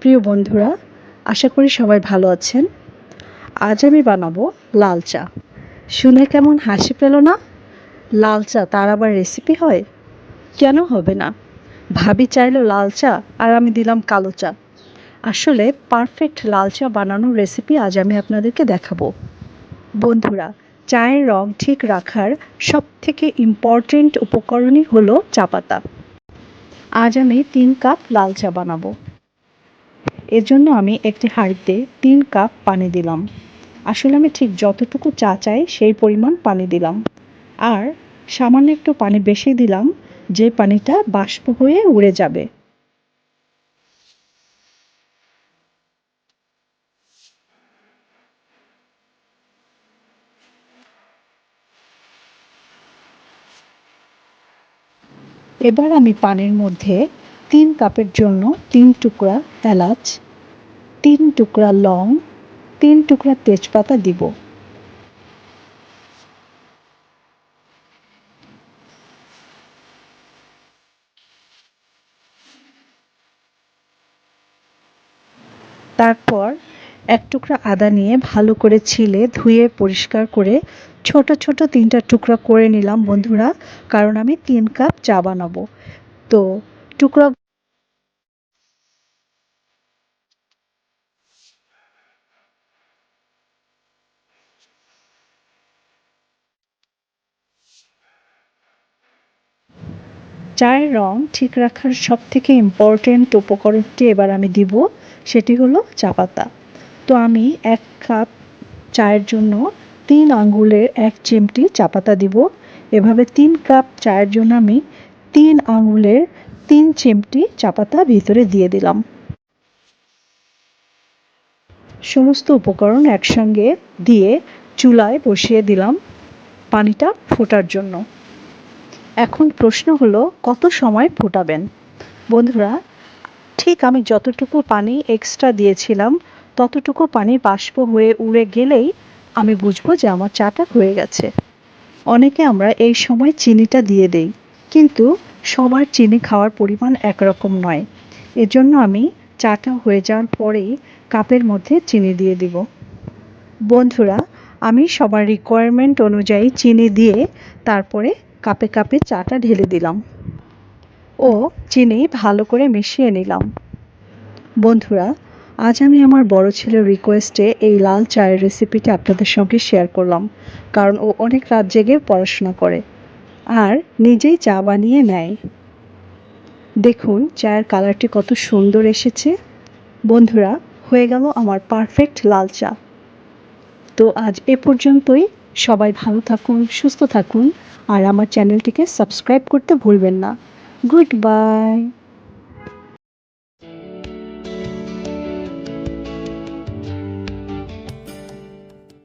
প্রিয় বন্ধুরা, আশা করি সবাই ভালো আছেন। আজ আমি বানাবো লাল চা। শুনে কেমন হাসি পেল না? লাল চা তার আবার রেসিপি হয়? কেন হবে না? ভাবি চাইলো লাল চা আর আমি দিলাম কালো চা। আসলে পারফেক্ট লাল চা বানানোর রেসিপি আজ আমি আপনাদেরকে দেখাবো। বন্ধুরা, চায়ের রং ঠিক রাখার সব থেকে ইম্পর্টেন্ট উপকরণই হলো চা পাতা। আজ আমি তিন কাপ লাল চা বানাবো। এর জন্য আমি একটি হাঁড়িতে তিন কাপ পানি দিলাম। আসলে আমি ঠিক যতটুকু চা চাই সেই পরিমাণ পানি দিলাম। আর সামান্য একটু পানি বেশি দিলাম, যে পানিটা বাষ্প হয়ে উড়ে যাবে। এবার আমি পানির মধ্যে তিন কাপের জন্য তিন টুকরা এলাচ, তিন টুকরা লং, তিন টুকরা তেজপাতা দিব। তারপর এক টুকরা আদা নিয়ে ভালো করে ছিলে, ধুয়ে পরিষ্কার করে ছোট ছোট তিনটা টুকরা করে নিলাম বন্ধুরা, কারণ আমি তিন কাপ চা বানাবো। তো টুকরা চায়ের রং ঠিক রাখার সব থেকে ইম্পর্টেন্ট উপকরণটি এবার আমি দিব, সেটি হলো চা পাতা। তো আমি এক কাপ চায়ের জন্য তিন আঙ্গুলের এক চিমটি চা পাতা দিব। এভাবে তিন কাপ চায়ের জন্য আমি তিন আঙুলের তিন চিমটি চা পাতা ভিতরে দিয়ে দিলাম। সমস্ত উপকরণ একসঙ্গে দিয়ে চুলায় বসিয়ে দিলাম পানিটা ফোটার জন্য। এখন প্রশ্ন হলো, কত সময় ফোটাবেন? বন্ধুরা, ঠিক আমি যতটুকু পানি এক্সট্রা দিয়েছিলাম, ততটুকু পানি বাষ্প হয়ে উড়ে গেলেই আমি বুঝব যে আমার চাটা হয়ে গেছে। অনেকে আমরা এই সময় চিনিটা দিয়ে দেই, কিন্তু সবার চিনি খাওয়ার পরিমাণ একরকম নয়। এজন্য আমি চাটা হয়ে যাওয়ার পরেই কাপের মধ্যে চিনি দিয়ে দিব। বন্ধুরা, আমি সবার রিকোয়ারমেন্ট অনুযায়ী চিনি দিয়ে তারপরে কাপে কাপে চাটা ঢেলে দিলাম। ও চিনি ভালো করে মিশিয়ে নিলাম। বন্ধুরা, আজ আমি আমার বড় ছেলের রিকোয়েস্টে এই লাল চায়ের রেসিপিটা আপনাদের সঙ্গে শেয়ার করলাম, কারণ ও অনেক রাত জেগে পড়াশোনা করে আর নিজেই চা বানিয়ে নেয়। দেখুন, চায়ের কালারটি কত সুন্দর এসেছে। বন্ধুরা, হয়ে গেল আমার পারফেক্ট লাল চা। তো আজ এ পর্যন্তই। সবাই ভালো থাকুন সুস্থ থাকুন আর আমার চ্যানেলটিকে সাবস্ক্রাইব করতে ভুলবেন না। Good bye.